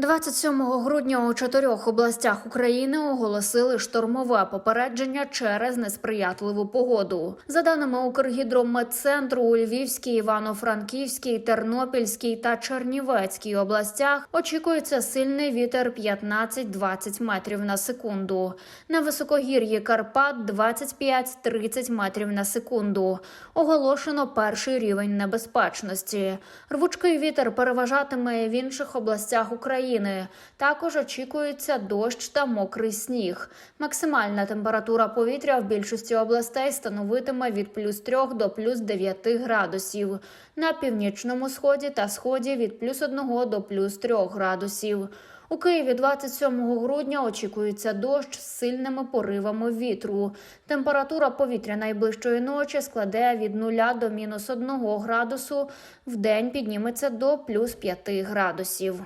27 грудня у чотирьох областях України оголосили штормове попередження через несприятливу погоду. За даними Укргідрометцентру, у Львівській, Івано-Франківській, Тернопільській та Чернівецькій областях очікується сильний вітер 15-20 метрів на секунду. На високогір'ї Карпат 25-30 метрів на секунду. Оголошено перший рівень небезпечності. Рвучкий вітер переважатиме в інших областях України. Також очікується дощ та мокрий сніг. Максимальна температура повітря в більшості областей становитиме від плюс 3 до плюс 9 градусів. На північному сході та сході від плюс 1 до плюс 3 градусів. У Києві 27 грудня очікується дощ з сильними поривами вітру. Температура повітря найближчої ночі складе від 0 до мінус 1 градусу. В день підніметься до плюс 5 градусів.